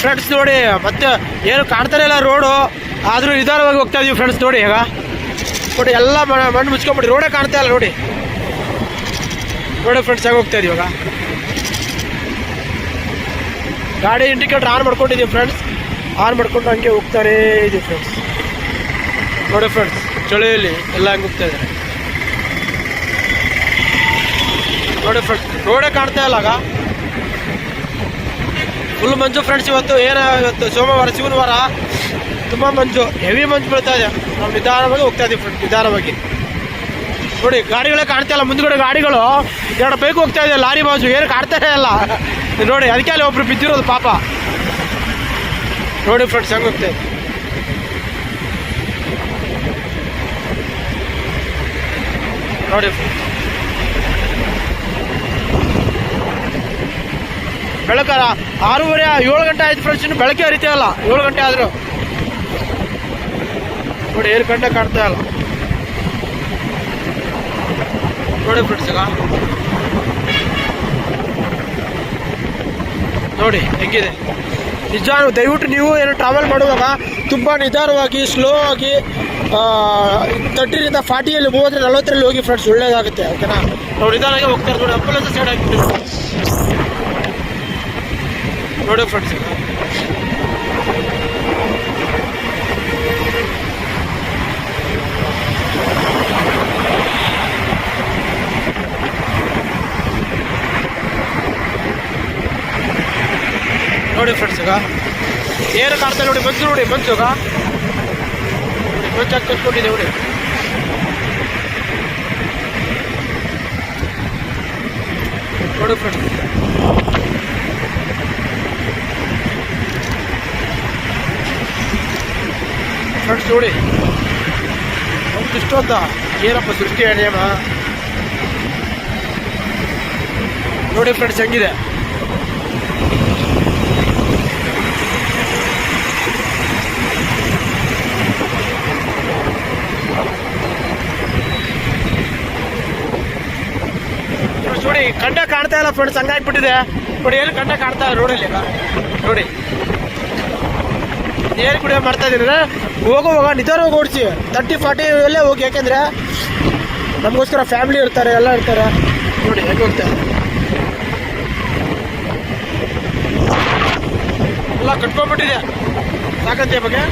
Friends ನೋಡಿ, ಮತ್ತೆ ಏನು ಕಾಣ್ತಾನೆ ಇಲ್ಲ ರೋಡು ಆದರೂ ನಿಧಾನವಾಗಿ ಹೋಗ್ತಾ ಇದೀವಿ ಫ್ರೆಂಡ್ಸ್ ನೋಡಿ ಈಗ. ನೋಡಿ, ಎಲ್ಲ ಮಣ್ಣು ಮುಚ್ಕೊಂಬಿಡಿ ರೋಡೇ ಕಾಣ್ತಾ ಇಲ್ಲ ನೋಡಿ. ನೋಡಿ ಫ್ರೆಂಡ್ಸ್ ಆಗಿ ಹೋಗ್ತಾ ಇವಾಗ. ಗಾಡಿ ಇಂಡಿಕೇಟರ್ ಆನ್ ಮಾಡ್ಕೊಂಡಿದ್ದೀವಿ ಫ್ರೆಂಡ್ಸ್ ಆನ್ ಮಾಡ್ಕೊಂಡು ಹಂಗೆ ಹೋಗ್ತಾರೆ ಇದೀವಿ ಫ್ರೆಂಡ್ಸ್ ನೋಡಿ ಫ್ರೆಂಡ್ಸ್ ಚಳಿಯಲ್ಲಿ ಎಲ್ಲ ಹಂಗೆ ಹೋಗ್ತಾ ಇದ್ದಾರೆ ನೋಡಿ ಫ್ರೆಂಡ್ಸ್ ರೋಡೇ ಕಾಣ್ತಾ ಇಲ್ಲ ಆಗ ಫುಲ್ ಮಂಜು ಫ್ರೆಂಡ್ಸ್ ಇವತ್ತು ಏನ ಇವತ್ತು ಸೋಮವಾರ ಶಿವನವಾರ ತುಂಬ ಮಂಜು ಹೆವಿ ಮಂಜು ಬೀಳ್ತಾ ಇದೆ. ನಾವು ನಿಧಾನವಾಗಿ ಹೋಗ್ತಾ ಇದೀವಿ ಫ್ರೆಂಡ್ ನಿಧಾನವಾಗಿ. ನೋಡಿ, ಗಾಡಿಗಳೇ ಕಾಣ್ತಾ ಇಲ್ಲ. ಮುಂದ್ಗಡೆ ಗಾಡಿಗಳು, ಎರಡು ಬೈಕ್ ಹೋಗ್ತಾ ಇದೆ, ಲಾರಿ ಬಾಜು, ಏನು ಕಾಣ್ತಾನೆ ಇಲ್ಲ. ನೋಡಿ, ಅದಕ್ಕೆ ಅಲ್ಲಿ ಒಬ್ರು ಬಿದ್ದಿರೋದು ಪಾಪ. ನೋಡಿ ಫ್ರೆಂಡ್ಸ್ ಹೆಂಗೆ ಹೋಗ್ತಾ. ಇದೆ ನೋಡಿ ಬೆಳಕ ಆರೂವರೆ, ಏಳು ಗಂಟೆ ಆಯ್ತು ಫ್ರೆಂಡ್ಸ್ ಇನ್ನು ಬೆಳಕೆ ಹರಿತಾ ಇಲ್ಲ. ಏಳು ಗಂಟೆ ಆದರೂ. ನೋಡಿ, ಏಳು ಗಂಟೆ ಕಾಣ್ತಾ ಇಲ್ಲ. ನೋಡಿ ಫ್ರೆಂಡ್ಸ್ ನೋಡಿ, ಹೆಂಗಿದೆ? ನಿಜ, ದಯವಿಟ್ಟು ನೀವು ಏನು ಟ್ರಾವೆಲ್ ಮಾಡುವಾಗ ತುಂಬ ನಿಧಾನವಾಗಿ ಸ್ಲೋ ಆಗಿ ತರ್ಟಿನಿಂದ ಫಾರ್ಟಿಯಲ್ಲಿ ಮೂವತ್ತರ ನಲ್ವತ್ತರಲ್ಲಿ ಹೋಗಿ ಫ್ರೆಂಡ್ಸ್ ಒಳ್ಳೇದಾಗುತ್ತೆ ಓಕೆನಾ ನಾವು ನಿಧಾನವಾಗಿ ಹೋಗ್ತಾರೆ ನೋಡಿ ಅಂಬುಲೆನ್ಸ್ ಸೈಡ್ ಆಗಿಬಿಟ್ಟು ನೋಡಿ ಫ್ರೆಂಡ್ಸ್ ನೋಡಿ ಫ್ರೆಂಡ್ಸ್ ಈಗ. ಏನು ಕಾಣ್ತಾ ನೋಡಿ, ಬಂತು ನೋಡಿ, ಬಂತು ಈಗ. ಹಾಕಿ ಕಟ್ಕೊಂಡಿದೆ ನೋಡಿ. ನೋಡಿ ಫ್ರೆಂಡ್ಸ್ ಫ್ರೆಂಡ್ಸ್ ನೋಡಿ ಒಂದು ಇಷ್ಟೊಂದ ಏನಪ್ಪ ಸೃಷ್ಟಿ ನಿಯಮ ನೋಡಿ ಫ್ರೆಂಡ್ಸ್ ಹೆಂಗಿದೆ? ನೋಡಿ, ಕಂಡ ಕಾಣ್ತಾ ಇಲ್ಲ ಫ್ರೆಂಡ್ಸ್ ಹಂಗಾಗ್ಬಿಟ್ಟಿದೆ. ನೋಡಿ ಏನು ಕಂಡ ಕಾಣ್ತಾ ಇಲ್ಲ ರೋಡಲ್ಲಿ ನೋಡಿ. ನೀರು ಕುಡಿಯೋ ಮಾಡ್ತಾ ಇದ್ದೀನಿ ಹೋಗುವಾಗ ನಿಧಾನವಾಗಿ ಓಡಿಸಿ. ತರ್ಟಿ, ಫಾರ್ಟಿ ಎಲ್ಲೇ ಹೋಗಿ, ಯಾಕೆಂದರೆ ನಮಗೋಸ್ಕರ ಫ್ಯಾಮಿಲಿ ಇರ್ತಾರೆ, ಎಲ್ಲ ಇರ್ತಾರೆ. ನೋಡಿ, ಹೇಗೆ ಹೋಗ್ತಾರೆ ಎಲ್ಲ ಕಟ್ಕೊಂಡ್ಬಿಟ್ಟಿದೆ. ಸಾಕಂತೆ ಬಗ್ಗೆ